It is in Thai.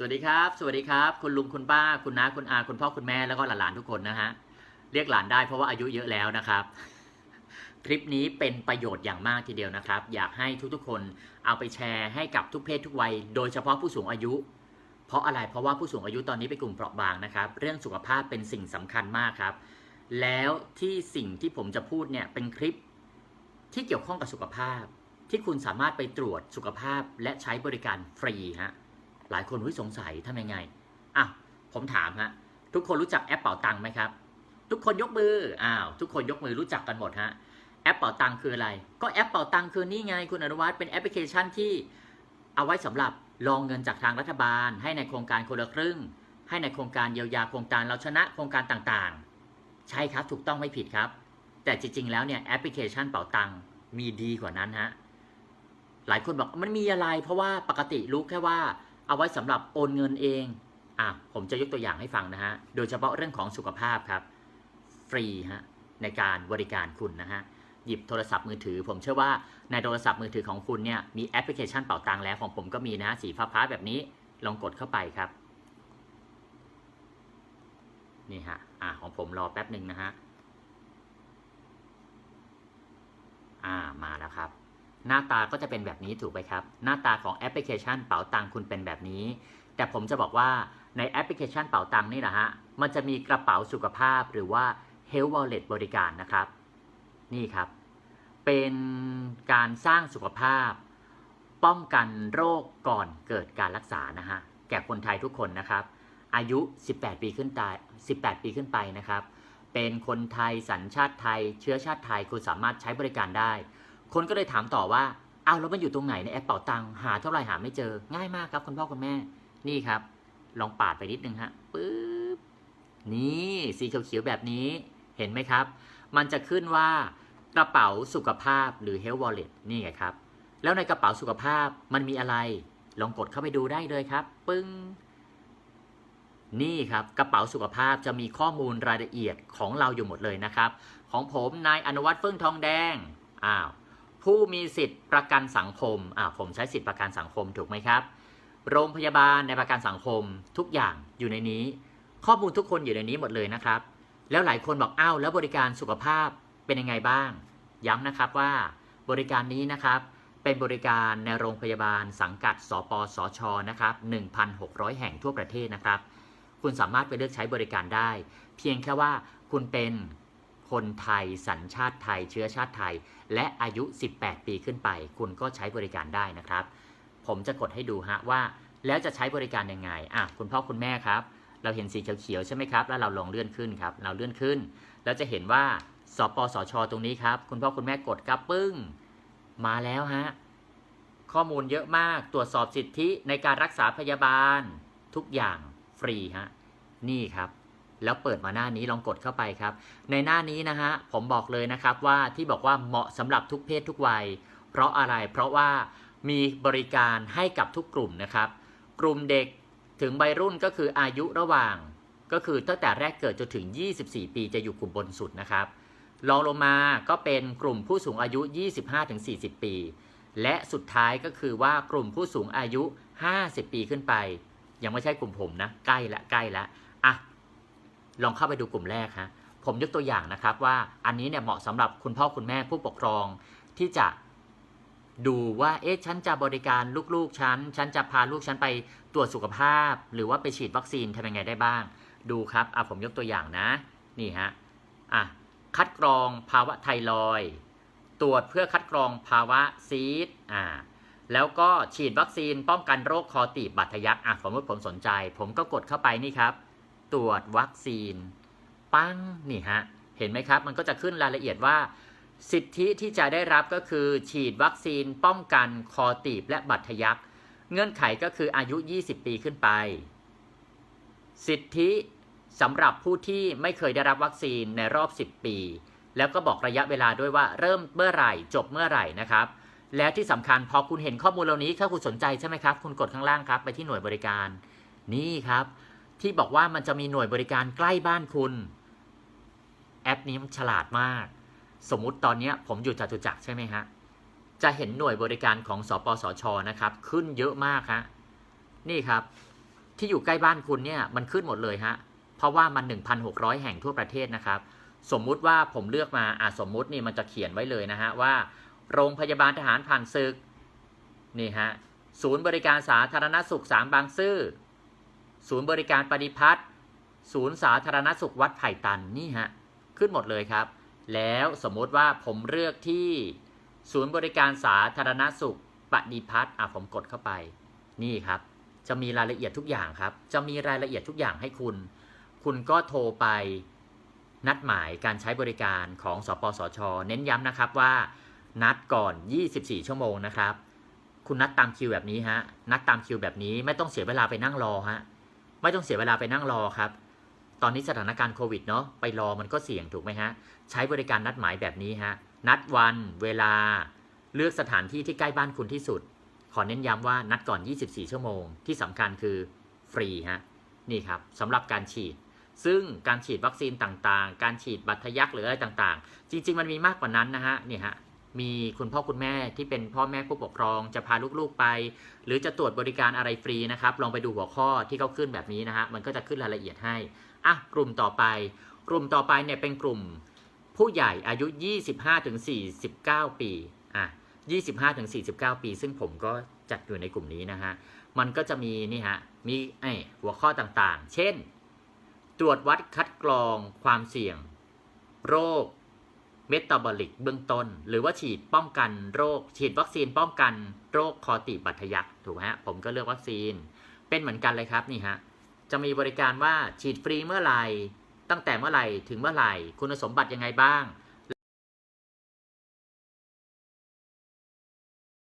สวัสดีครับ สวัสดีครับ คุณลุงคุณป้า คุณน้าคุณอาคุณพ่อคุณแม่แล้วก็หลานๆทุกคนนะฮะเรียกหลานได้เพราะว่าอายุเยอะแล้วนะครับ คลิปนี้เป็นประโยชน์อย่างมากทีเดียวนะครับ อยากให้ทุกๆคนเอาไปแชร์ให้กับทุกเพศทุกวัย โดยเฉพาะผู้สูงอายุ เพราะอะไรเพราะว่าผู้สูงอายุตอนนี้เป็นกลุ่มเปราะบางนะครับ เรื่องสุขภาพเป็นสิ่งสำคัญมากครับ แล้วที่สิ่งที่ผมจะพูดเนี่ยเป็นคลิปที่เกี่ยวข้องกับสุขภาพ ที่คุณสามารถไปตรวจสุขภาพและใช้บริการฟรีฮะ หลายคนวิสงสัยทำยังไงอะผมถามฮะทุกคนรู้จักแอปเป่าตังไหมครับ ทุกคนยกมืออ้าวทุกคนยกมือรู้จักกันหมดฮะแอปเป่าตังคืออะไร ก็แอปเป่าตังคือนี่ไงคุณอนุวัฒน์เป็นแอปพลิเคชันที่เอาไว้สำหรับรองเงินจากทางรัฐบาล ให้ในโครงการคนละครึ่ง ให้ในโครงการเยียวยาโครงการเราชนะโครงการต่างๆ ใช่ครับถูกต้องไม่ผิดครับ แต่จริงๆแล้วเนี่ยแอปพลิเคชันเป่าตังมีดีกว่านั้นฮะหลายคนบอกมันมีอะไร เพราะว่าปกติรู้แค่ว่า เอาไว้สำหรับโอนเงินเองอะผมจะยกตัวอย่างให้ฟังนะฮะ โดยเฉพาะเรื่องของสุขภาพครับ ฟรีฮะในการบริการคุณนะฮะ หยิบโทรศัพท์มือถือ ผมเชื่อว่าในโทรศัพท์มือถือของคุณเนี่ยมีแอปพลิเคชันเป่าตังแล้วของผมก็มีนะสีฟ้าๆแบบนี้ลองกดเข้าไปครับนี่ฮะอะของผมรอแป๊บหนึ่งนะฮะอ่ามาแล้วครับ หน้าตาก็จะเป็นแบบนี้ถูกไหมครับ หน้าตาของแอปพลิเคชันเป๋าตังคุณเป็นแบบนี้ แต่ผมจะบอกว่าในแอปพลิเคชันเป๋าตังนี่นะฮะ มันจะมีกระเป๋าสุขภาพหรือว่า Health Wallet บริการนะครับ นี่ครับ เป็นการสร้างสุขภาพ ป้องกันโรคก่อนเกิดการรักษานะฮะ แก่คนไทยทุกคนนะครับ อายุ 18 ปีขึ้นไป18 ปีขึ้นไปนะครับ เป็นคนไทยสัญชาติไทย เชื้อชาติไทยคุณสามารถใช้บริการได้ คนก็เลยถามต่อว่าเอาแล้วมันอยู่ตรงไหนในแอปเป่าตังค์หาเท่าไหร่หาไม่เจอง่ายมากครับคุณพ่อคุณแม่นี่ครับ ลองปาดไปนิดนึงฮะปึ๊บนี่สีเขียวๆแบบนี้เห็นไหมครับ มันจะขึ้นว่ากระเป๋าสุขภาพหรือ Health Wallet นี่ไงครับ แล้วในกระเป๋าสุขภาพมันมีอะไร ลองกดเข้าไปดูได้เลยครับ ปึ้ง นี่ครับกระเป๋าสุขภาพจะมีข้อมูลรายละเอียดของเราอยู่หมดเลยนะครับ ของผมนายอนุวัฒน์เฟื่องทองแดงอ้าว ผู้มีสิทธิ์ประกันสังคมอ่าผมใช้สิทธิ์ประกันสังคมถูกไหมครับ โรงพยาบาลในประกันสังคมทุกอย่างอยู่ในนี้ ข้อมูลทุกคนอยู่ในนี้หมดเลยนะครับ แล้วหลายคนบอกอ้าวแล้วบริการสุขภาพเป็นยังไงบ้าง ย้ำนะครับว่าบริการนี้นะครับเป็นบริการในโรงพยาบาลสังกัด สปสชนะครับ 1,600 แห่งทั่วประเทศนะครับ คุณสามารถไปเลือกใช้บริการได้ เพียงแค่ว่าคุณเป็น คนไทยสัญชาติไทย เชื้อชาติไทย และอายุ 18 ปีขึ้นไป คุณก็ใช้บริการได้นะครับ ผมจะกดให้ดูฮะว่า แล้วจะใช้บริการยังไงอะคุณพ่อคุณแม่ครับ เราเห็นสีเขียวๆใช่ไหมครับ แล้วเราลองเลื่อนขึ้นครับ เราเลื่อนขึ้น แล้วจะเห็นว่าสปสช ตรงนี้ครับ คุณพ่อคุณแม่กดครับปึ้ง มาแล้วฮะข้อมูลเยอะมากตรวจสอบสิทธิในการรักษาพยาบาล ทุกอย่างฟรีฮะนี่ครับ แล้วเปิดมาหน้านี้ลองกดเข้าไปครับ ในหน้านี้นะฮะผมบอกเลยนะครับว่าที่บอกว่าเหมาะสำหรับทุกเพศทุกวัย เพราะอะไรเพราะว่ามีบริการให้กับทุกกลุ่มนะครับ กลุ่มเด็กถึงวัยรุ่นก็คืออายุระหว่าง ก็คือตั้งแต่แรกเกิดจนถึง 24 ปีจะอยู่กลุ่มบนสุดนะครับรองลงมาก็เป็นกลุ่มผู้สูงอายุ 25-40 ปี และสุดท้ายก็คือว่ากลุ่มผู้สูงอายุ 50 ปีขึ้นไป ยังไม่ใช่กลุ่มผมนะ ใกล้ละใกล้ละ ลองเข้าไปดูกลุ่มแรกฮะผมยกตัวอย่างนะครับว่าอันนี้เนี่ยเหมาะสำหรับคุณพ่อคุณแม่ผู้ปกครอง ที่จะดูว่าเอ๊ะฉันจะบริการลูกๆฉันฉันจะพาลูกฉันไปตรวจสุขภาพ หรือว่าไปฉีดวัคซีนทำยังไงได้บ้าง ดูครับอะผมยกตัวอย่างนะนี่ฮะอะคัดกรองภาวะไทรอยด์ตรวจเพื่อคัดกรองภาวะซีดอ่าแล้วก็ฉีดวัคซีนป้องกันโรคคอตีบบัตทะยักอะสมมติผมสนใจ ผมก็กดเข้าไปนี่ครับ ตรวจวัคซีน ปั้งนี่ฮะ เห็นไหมครับ มันก็จะขึ้นรายละเอียดว่า สิทธิที่จะได้รับก็คือ ฉีดวัคซีนป้องกันคอตีบและบัตรทะยัก เงื่อนไขก็คืออายุ 20 ปีขึ้นไป สิทธิสำหรับผู้ที่ไม่เคยได้รับวัคซีนในรอบ 10 ปี แล้วก็บอกระยะเวลาด้วยว่าเริ่มเมื่อไหร่ จบเมื่อไหร่นะครับ แล้วที่สำคัญพอคุณเห็นข้อมูลเหล่านี้ถ้าคุณสนใจใช่ไหมครับ คุณกดข้างล่างครับ ไปที่หน่วยบริการ นี่ครับ ที่บอกว่ามันจะมีหน่วยบริการใกล้บ้านคุณ แอปนี้มันฉลาดมาก สมมุติตอนนี้ผมอยู่จตุจักรใช่ไหมฮะ จะเห็นหน่วยบริการของสปสชนะครับ ขึ้นเยอะมากฮะนี่ครับ ที่อยู่ใกล้บ้านคุณเนี่ยมันขึ้นหมดเลยฮะเพราะว่ามัน 1,600 แห่งทั่วประเทศนะครับ สมมุติว่าผมเลือกมาอะสมมุตินี่มันจะเขียนไว้เลยนะฮะว่า โรงพยาบาลทหารผ่านศึกนี่ฮะศูนย์บริการสาธารณสุขสามบางซื่อ ศูนย์บริการปฏิพัฒน์ศูนย์สาธารณสุขวัดไผ่ตันนี่ฮะขึ้นหมดเลยครับ แล้วสมมติว่าผมเลือกที่ศูนย์บริการสาธารณสุขปฏิพัฒน์อะผมกดเข้าไป นี่ครับ จะมีรายละเอียดทุกอย่างครับ จะมีรายละเอียดทุกอย่างให้คุณ คุณก็โทรไปนัดหมายการใช้บริการของสปสช เน้นย้ำนะครับว่า นัดก่อน 24 ชั่วโมงนะครับ คุณนัดตามคิวแบบนี้ฮะ นัดตามคิวแบบนี้ไม่ต้องเสียเวลาไปนั่งรอฮะ ไม่ต้องเสียเวลาไปนั่งรอครับ ตอนนี้สถานการณ์โควิดเนาะไปรอมันก็เสี่ยงถูกไหมฮะ ใช้บริการนัดหมายแบบนี้ฮะ นัดวัน เวลา เลือกสถานที่ที่ใกล้บ้านคุณที่สุด ขอเน้นย้ำว่านัดก่อน 24 ชั่วโมง ที่สำคัญคือฟรีฮะ นี่ครับสำหรับการฉีด ซึ่งการฉีดวัคซีนต่างๆ การฉีดบัตรทะยักหรืออะไรต่างๆ จริง ๆ มันมีมากกว่านั้นนะฮะ นี่ฮะ มีคุณพ่อคุณแม่ที่เป็นพ่อแม่ผู้ปกครอง จะพาลูกๆไป หรือจะตรวจบริการอะไรฟรีนะครับ ลองไปดูหัวข้อที่เขาขึ้นแบบนี้นะฮะมันก็จะขึ้นรายละเอียดให้อะกลุ่มต่อไป กลุ่มต่อไปเนี่ยเป็นกลุ่มผู้ใหญ่อายุ 25-49 ปีอะ25-49 ปี ซึ่งผมก็จัดอยู่ในกลุ่มนี้นะฮะมันก็จะมีนี่ฮะมีไอหัวข้อต่างๆ เช่น ตรวจวัดคัดกรองความเสี่ยง โรค เมตาบอลิกเบื้องต้น หรือว่าฉีดป้องกันโรค ฉีดวัคซีนป้องกันโรคคอติบัตทะยักถูกไหมฮะผมก็เลือกวัคซีน เป็นเหมือนกันเลยครับนี่ฮะจะมีบริการว่าฉีดฟรีเมื่อไหร่ตั้งแต่เมื่อไหร่ถึงเมื่อไหร่ คุณสมบัติยังไงบ้าง